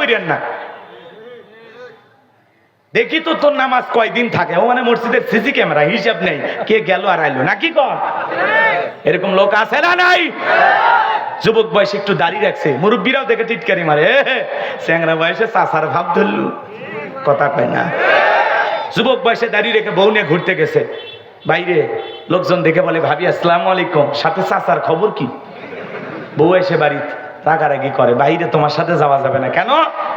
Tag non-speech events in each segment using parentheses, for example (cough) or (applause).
করেন না। দেখি তো তোর নামাজ কয়দিন থাকে? ও মানে মসজিদের সিসি ক্যামেরা, হিসাব নেই। কে গেল আর আইলো? নাকি কর? এরকম লোক আছে না নাই? যুবক বয়সে একটু দাঁড়িয়ে রাখছে। মুরব্বীরাও দেখে টিটকারি মারে। স্যাংরা বয়সে চাষার ভাব ধরলু। কথা কয় না। যুবক বয়সে দাঁড়িয়ে রেখে বউ নিয়ে ঘুরতে গেছে। বাইরে লোকজন দেখে বলে, ভাবি, আসসালামু আলাইকুম। সাথে চাচার খবর কি? বউ এসে বাড়িতে। রাগারাগি করে বাইরে তোমার সাথে যাওয়া যাবে না। কেন?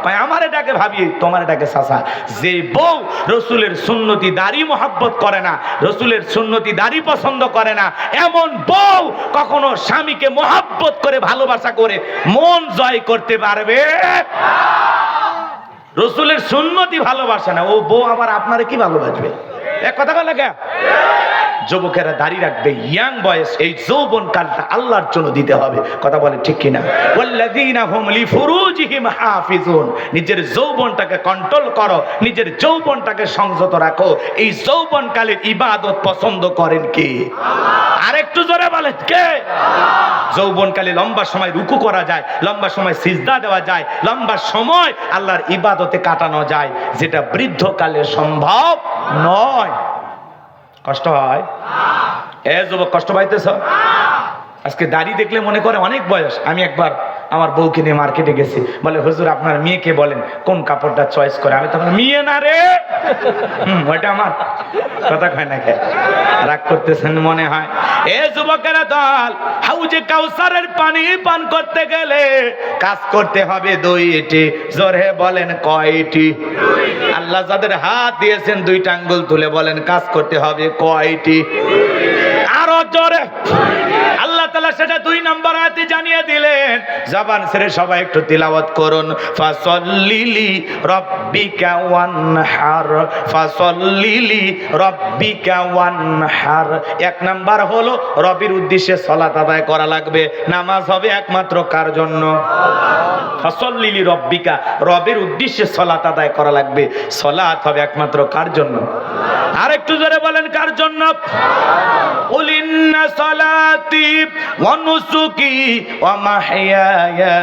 কয় আমার এটাকে ভাবি, তোমার এটাকে চাচা। যে বউ রসুলের সুন্নতি দাড়ি মোহাব্বত করে না, রসুলের সুন্নতি দাড়ি পছন্দ করে না, এমন বউ কখনো স্বামীকে মোহাব্বত করে, ভালোবাসা করে, মন জয় করতে পারবে? রসুলের সুন্নতি ভালোবাসে না, ও বউ আবার আপনারে কি ভালোবাসবে? এক কথা বলে কে? যুবকেরা দাড়ি রাখবে। ইয়াং বয়স এই যৌবন কালটা আল্লাহর জন্য দিতে হবে। কথা বলে ঠিক কিনা? ওয়াল্লাযীনা হুম লিফুরুজিহিম হাফিজুন। নিজের যৌবনটাকে কন্ট্রোল করো, নিজের যৌবনটাকে সংযত রাখো। এই যৌবন কালের ইবাদত পছন্দ করেন কে? আরেকটু জোরে বলেন কে? যৌবনকালে লম্বা সময় রুকু করা যায়, লম্বা সময় সিজদা দেওয়া যায়, লম্বা সময় আল্লাহর ইবাদতে কাটানো যায়। যেটা বৃদ্ধকালে সম্ভব নয়। কষ্ট হয়? এ যুবক, কষ্ট পাইতেছ? আজকে দাড়ি দেখলে মনে করে অনেক বয়স। আমি একবার আমার বউকে নিয়ে মার্কেটে গেছি। বলে, হুজুর, আপনার মেয়েকে বলেন? কোন কাপড়টা চয়েস করে? আমি তখন, মেয়ে না রে! ওইটা আমার। কথা কয় না রাগ করতেছেন মনে হয়। এ যুবকেরা দল, হাউজে কাউসারের পানি পান করতে গেলে কাজ করতে হবে দুইটি। জোরে বলেন কয়টি? আল্লাহ যাদের হাত দিয়েছেন, দুইটা আঙ্গুল তুলে বলেন, কাজ করতে হবে কয়টি? আরও জোরে। আল্লাহ তালা সেটা দুই নম্বর আয়াতে জানিয়ে দিলেন। জবান ছেড়ে সবাই একটু তিলাওয়াত করুন। ফাসল্লিলি রব্বিকা ওয়ানহার। ফাসল্লিলি রব্বিকা ওয়ানহার। এক নাম্বার হলো, রবির উদ্দেশ্যে সলাত আদায় করা লাগবে। নামাজ হবে একমাত্র কার জন্য? ফাসল্লিলি রব্বিকা রবের উদ্দেশ্যে সলাত আদায় করা লাগবে। সলাত হবে একমাত্র কার জন্য? আর একটু জোরে বলেন, কার জন্য? উলিন্না সলাতি অনুসুকি ওয়া মাহইয়ায়া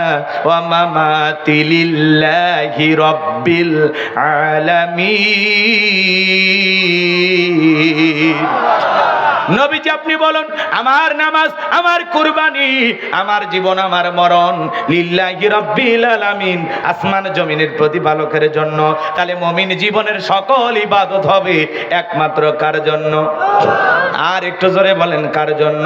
ওয়া মামাতি লিল্লাহি রব্বিল আলামিন। নবীজি আপনি বলুন, আমার নামাজ, আমার কুরবানি, আমার জীবন, আমার মরণ, লিল্লাহি রাব্বিল আলামিন, আসমান জমিনের প্রতিপালকের জন্য। তাহলে মমিন জীবনের সকল ইবাদত হবে একমাত্র কার জন্য? আর একটু জোরে বলেন, কার জন্য?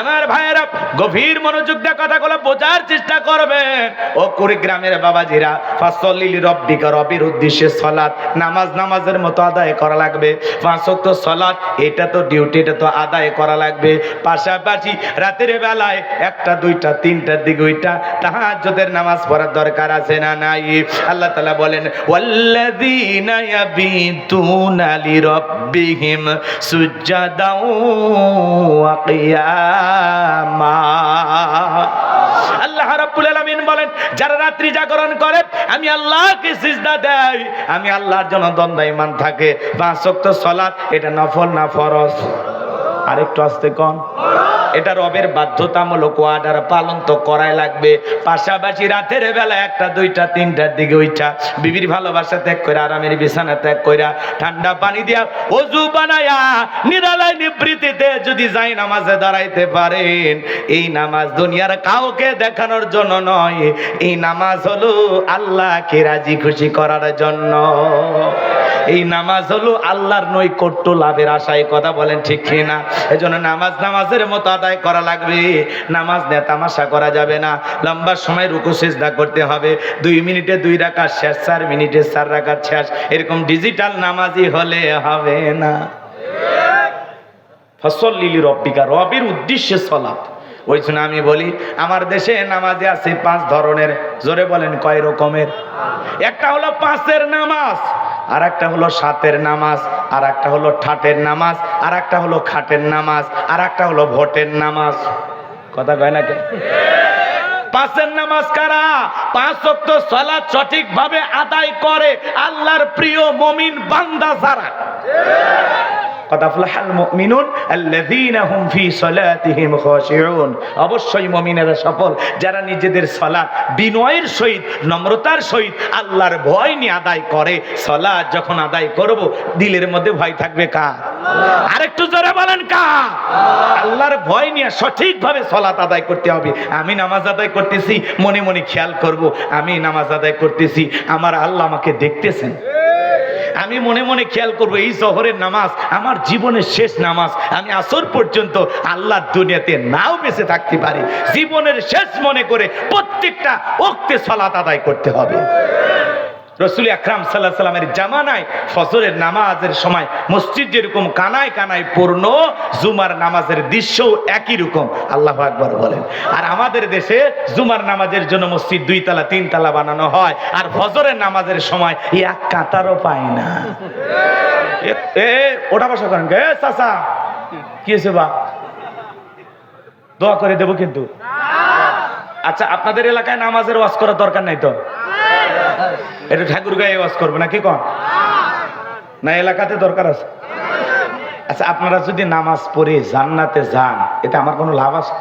আমার ভাইয়েরা, গভীর মনোযোগ দিয়ে কথাগুলো বোঝার চেষ্টা করবেন। ও কুড়িগ্রামের বাবাজিরা ফাসল্লিলি রব্বিকা রবির উদ্দেশ্যে সলাৎ, নামাজ নামাজের মতো আদায় করা লাগবে। পাঁচ ওয়াক্ত সলাৎ, এটা তো ডিউটি এটা তো আদায় করা লাগবে। পাশাপাশি রাতের বেলায় একটা, দুইটা তিনটার দিকে ওইটা তাহাজ্জুদের নামাজ পড়ার দরকার আছে না নাই? আল্লাহ তাআলা বলেন, ওয়াল্লাযীনা ইয়াবিতুনা লিরাব্বিহিম কিয়ামা আল্লাহ রাব্বুল আলামিন বলেন, যারা রাত্রি জাগরণ করে, আমি আল্লাহকে সিজদা দেয় আমি আল্লাহর জন্য দ্বন্দ্বায়মান থাকে। পাঁচ ওয়াক্ত সালাত, এটা নফল না ফরজ? আরেকটু আসতে কন। এটা রবের বাধ্যতামূলক ওয়ার্ডার পালন তো করাই লাগবে। পাশাপাশি রাতের বেলা একটা, দুইটা তিনটার দিকে ওইটা বিবির ভালোবাসা ত্যাগ করে আরামের বিছানা ত্যাগ কইরা, ঠান্ডা পানি দিয়া অজু বানায়া, নিরালয় নিবৃত্তিতে যদি যাই নামাজে দাঁড়াইতে পারেন। এই নামাজ দুনিয়ার কাউকে দেখানোর জন্য নয়। এই নামাজ হলো আল্লাহকে রাজি খুশি করার জন্য। এই নামাজ হলো আল্লাহর নৈকট্য লাভের আশায়, কথা বলেন ঠিক কিনা? এজন্য নামাজ নামাজের মতো আদায় করা লাগবে। নামাজ নিয়ে তামাশা করা যাবে না। লম্বা সময় রুকু, সেজদা করতে হবে। দুই মিনিটে দুই রাখার শেষ, চার মিনিটে চার রাখার শেষ। এরকম ডিজিটাল নামাজি হলে হবে না। ফসল লিলি রব্বিকা, রবের উদ্দেশ্যে সলাপ ওই জন্য আমি বলি, আমার দেশে নামাজে আছে পাঁচ ধরনের। জোরে বলেন কয় রকমের? একটা হলো পাঁচের নামাজ। আর একটা হলো সাতের নামাজ আর একটা হলো ঠাটের নামাজ আর একটা হলো খাটের নামাজ আর একটা হলো ভোটের নামাজ। কথা কয় না কে? পাঁচের নামাজ কারা? পাঁচ ওয়াক্ত সলা সঠিকভাবে আদায় করে আল্লাহর প্রিয় মমিন বান্দা যারা। কথা আফলাহাল মুমিনুন আল্লাযীনা হুম ফি সালাতিহিম খাশিউন অবশ্যই মুমিনেরা সফল। যারা নিজেদের সালাত বিনয়ের সহিত নম্রতার সহিত আল্লাহর ভয় নিয়ে আদায় করে সালাত যখন আদায় করব দিলের মধ্যে ভয় থাকবে কার? আরেকটু জোরে বলেন কার? আল্লাহর ভয় নিয়ে সঠিকভাবে সালাত আদায় করতে হবে। আমি নামাজ আদায় করতেছি মনে মনে খেয়াল করব আমি নামাজ আদায় করতেছি আমার আল্লাহ আমাকে দেখতেছেন। আমি মনে মনে খেয়াল করব, এই শহরের নামাজ আমার জীবনের শেষ নামাজ। আমি আসর পর্যন্ত আল্লাহর দুনিয়াতে নাও বেঁচে থাকতে পারি। জীবনের শেষ মনে করে প্রত্যেকটা ওক্তে সলাত আদায় করতে হবে। রসুল আকরাম সাল্লাহ সাল্লামের জামানায় ফজরের নামাজের সময় মসজিদ যেরকম কানায় কানায় পূর্ণ, জুমার নামাজের দৃশ্যও একই রকম। আল্লাহ আকবর বলেন। আর আমাদের দেশে জুমার নামাজের জন্য মসজিদ দুই তালা তিন তালা বানানো হয়, আর ফজরের নামাজের সময় এক কাতারও পায় না। এ- ওটা বসা করেন। গে চাচা, কি হয়েছে বা? দোয়া করে দেবো কিন্তু। আচ্ছা আপনাদের এলাকায় নামাজের ওয়াজ করার দরকার নাই তো? এটা ঠাকুর গায়ে ওয়াজ করব না কি কন? না, এলাকাতে দরকার আছে। আচ্ছা আপনারা যদি নামাজ পড়ে জান্নাতে যান এটা আমার কোনো লাভ আছে?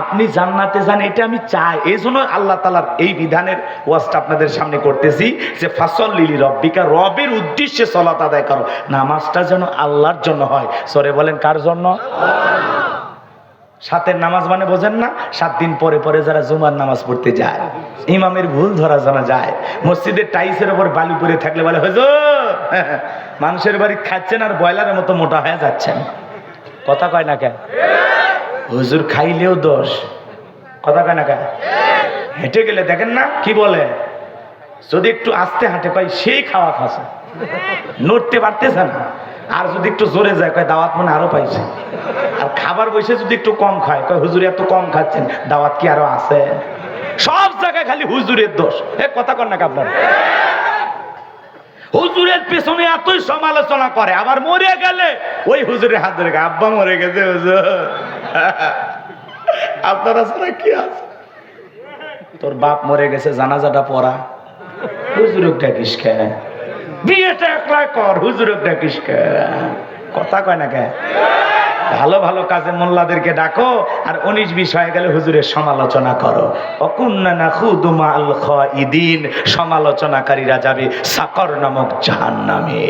আপনি জান্নাতে যান, এটা আমি চাই। এই জন্য আল্লাহ তালার এই বিধানের ওয়াজটা আপনাদের সামনে করতেছি যে ফাসল লিলি রব্বিকা, রবের উদ্দেশ্যে সলাত আদায় করো। নামাজটা যেন আল্লাহর জন্য হয়। সরে বলেন, কার জন্য? সাতের নামাজ মানে বোঝেন না? সাত দিন পরে পরে যারা জুমার নামাজ পড়তে যায়, ইমামের ভুল ধরা জানা যায়। মসজিদের টাইসের ওপর বালু পরে থাকলে বলে, হুজুর! (laughs) মানুষের বাড়ি খাচ্ছেন আর বয়লারের মতো মোটা হয়ে যাচ্ছেন। কথা কয় না কেন? হুজুর খাইলেও দোষ। কথা কয় না কেন? হেঁটে গেলে দেখেন না, কি বলে? যদি একটু আস্তে হাঁটে, কয়, সেই খাওয়া খাসে নড়তে পারতেছে না। আর যদি একটু জোরে যায়, কয় দাওয়াত মনে আরও পাইছে। আর খাবার বসে যদি একটু কম খায়, কয় হুজুর এত কম খাচ্ছেন, দাওয়াত কি আরও আছে? সব জায়গায় খালি হুজুরের দোষ। এ কথা কর না আপনার? হুজুরের পেছনে এতই সমালোচনা করে, আবার মরে গেলে ওই হুজুরের হাত ধরে আব্বা মরে গেছে হুজুর। আপনারা ছাড়া কি আছে? তোর বাপ মরে গেছে, জানাজাটা পড়া। হুজুরক ডাকিস কে বিয়েটা একলা কর হুজুরক ডাকিস কথা কয় না কে? ভালো ভালো কাজে মোল্লাদেরকে ডাকো, আর উনিশ বিশ হয়ে গেলে হুজুরের সমালোচনা করো। ইদিন সমালোচনাকারীরা যাবে সাকর নামক জাহান নামে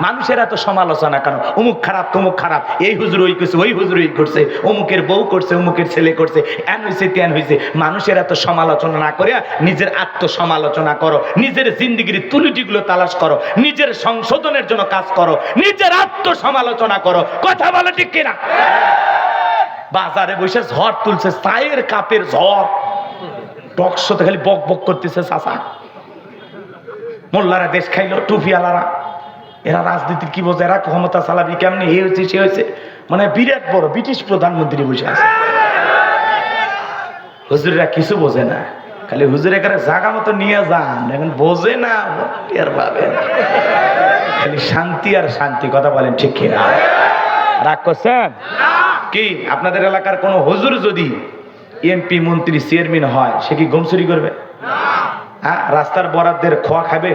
মানুষের এত সমালোচনা কেন? অমুক খারাপ, তমুক খারাপ। এই হুজুর ওই করছে, ওই হুজুর ওই করছে। অমুকের বউ করছে, অমুকের ছেলে করছে। এন হয়েছে তেন হয়েছে মানুষের এত সমালোচনা না করে নিজের আত্মসমালোচনা করো। নিজের জিন্দিগির তুলিটিগুলো তালাশ করো। নিজের সংশোধনের জন্য কাজ করো। নিজের আত্মসমালোচনা করো। কথা বলো ঠিক কিনা? বাজারে বসে ঝড় তুলছে, চায়ের কাপের ঝড়। টকশোতে খালি বক বক করতেছে চাষা মোল্লারা দেশ খাইলো, টুপিওয়ালারা। এরা রাজনীতির কি বোঝে এরা ক্ষমতা চালাবি কেমনি? এ হয়েছে সে হয়েছে মানে বিরাট বড় ব্রিটিশ প্রধানমন্ত্রী বসে আছে। হুজুরেরা কিছু বোঝে না। খালি হুজুরে করে জাগা মতো নিয়ে যান। এখন বোঝে না খালি শান্তি আর শান্তি, কথা বলেন ঠিক কিনা? রাগ করছেন? কি, আপনাদের এলাকার কোন হুজুর যদি এমপি, মন্ত্রী, চেয়ারম্যান হয়, সে কি গমচুরি করবে? হ্যাঁ রাস্তার বরাদ্দের খোয়া খাবে?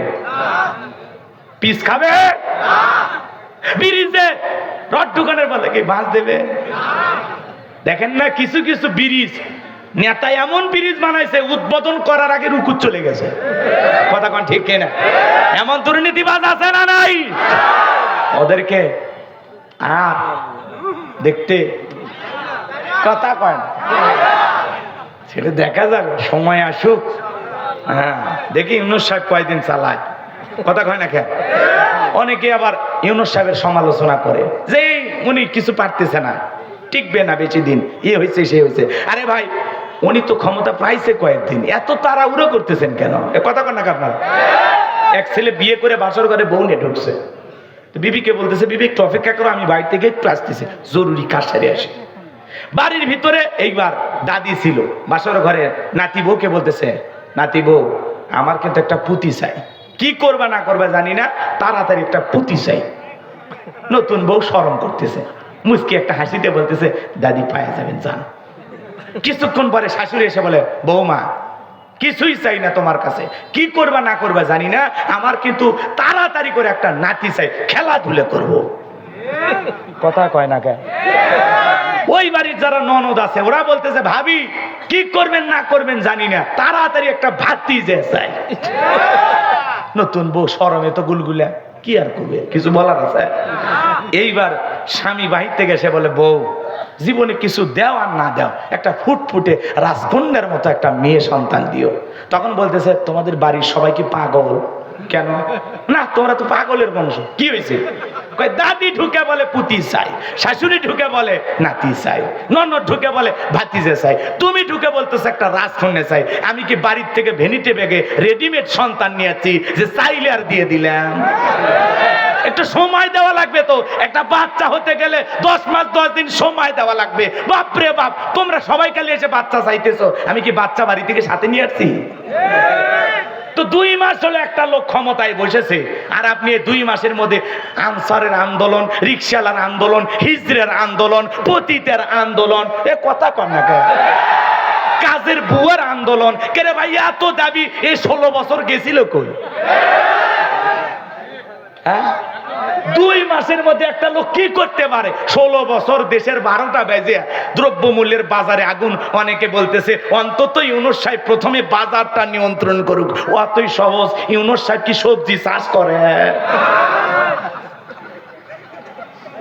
পিস খাবে? ব্রিজে রড দোকানের বলে কি বাস দেবে। দেখেন না, কিছু কিছু ব্রিজ, নেতা এমন ব্রিজ বানাইছে, উদ্বোধন করার আগে রুকু চলে গেছে। কথা কোন ঠিক কিনা? এমন দুর্নীতিবাজ আছে না নাই? ওদেরকে আর দেখতে কথা কন। সেটা দেখা যাবে, সময় আসুক। হ্যাঁ দেখি ইউনুস সাহেব কয়দিন চালায়। কথা কয় না কেন অনেকে আবার ইউনুস সাহেবের সমালোচনা করে, যে উনি কিছু পারতেছে না, টিকবে না বেশি দিন, এ হয়েছে সে হয়েছে আরে ভাই, উনি তো ক্ষমতা পাইছে কয়েকদিন, এত তাড়াহুড়ো করতেছেন কেন? কথা কন না আপনারা? এক ছেলে বিয়ে করে বাসর ঘরে বউ নিয়ে ঢুকছে। বিবিকে বলতেছে, বিবি, একটু অপেক্ষা করো, আমি বাড়ি থেকে একটু আসতেছি, জরুরি কাজ সারে আসি। বাড়ির ভিতরে এইবার দাদি ছিল, বাসর ঘরে নাতি বউকে বলতেছে, নাতি বউ, আমার কিন্তু একটা পুঁতি চাই। কি করবে না করবে জানি না, তাড়াতাড়ি একটা পুঁতি চাই। নতুন বউ স্মরণ করতেছে। মুসকি একটা হাসিতে বলতেছে, দাদি পায়ে যাবেন, যান। কিছুক্ষণ পরে শাশুড়ি এসে বলে, বৌমা, কিছুই চাই না তোমার কাছে। কি করবা না করবা জানি না, আমার কিন্তু তাড়াতাড়ি করে একটা নাতি চাই, খেলাধুলে করব। কথা কয় না কেন? ওই বাড়ির যারা ননদ আছে, ওরা বলতেছে, ভাবি, কি করবেন না করবেন জানি না, তাড়াতাড়ি একটা ভাতি যে চাই। নতুন বউ সরমে তো গুলগুলা, কি আর করবে কিছু বলার আছে? এইবার স্বামী বাহির থেকে সে বলে, বউ, জীবনে কিছু দেও আর না দেও, একটা ফুটফুটে রাজকন্যার মতো একটা মেয়ে সন্তান দিও। তখন বলতেছে, তোমাদের বাড়ির সবাই কি পাগল? কেন? না, তোমরা তো পাগলের বংশ। কি হয়েছে? দাদি ঢুকে বলে পুতি চাই, শাশুড়ি ঢুকে বলে নাতি চাই, ননদ ঢুকে বলে ভাতিজে চাই, তুমি ঢুকে বলতেছো একটা রাজকন্যা চাই। আমি কি বাড়ির থেকে ভেনিটে বেগে রেডিমেড সন্তান নিয়েছি যে চাইলে আর দিয়ে দিলাম? একটু সময় দেওয়া লাগবে তো। একটা বাচ্চা হতে গেলে দশ মাস, দশ দিন সময় দেওয়া লাগবে। বাপরে বাপ, তোমরা সবাই খালি এসে বাচ্চা চাইতেছো। আমি কি বাচ্চা বাড়ি থেকে সাথে নিয়ে আসছি? তো দুই মাস হলো একটা লোক ক্ষমতায় বসেছে আর আপনি এই দুই মাসের মধ্যে আনসারের আন্দোলন রিক্সালার আন্দোলন হিজরের আন্দোলন, পতিতের আন্দোলন, এ কথা কর না কেন? কাজের বুয়ার আন্দোলন কেরে ভাই, এত দাবি এই ষোলো বছর গেছিল কই হ্যাঁ? মাসের মধ্যে একটা লোক কি করতে পারে? ষোলো বছর দেশের বারোটা বেজে দ্রব্য মূল্যের বাজারে আগুন। অনেকে বলতেছে, অন্তত ইউনুস সাহেব প্রথমে বাজারটা নিয়ন্ত্রণ করুক। অতই সহজ। ইউনুস সাহেব কি সবজি চাষ করে?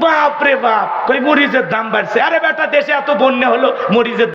বাপরে বাপ, কই মরিচের দাম বাড়ছে। আরে বেটা, দেশে এত বন্যা হলো, মরিচের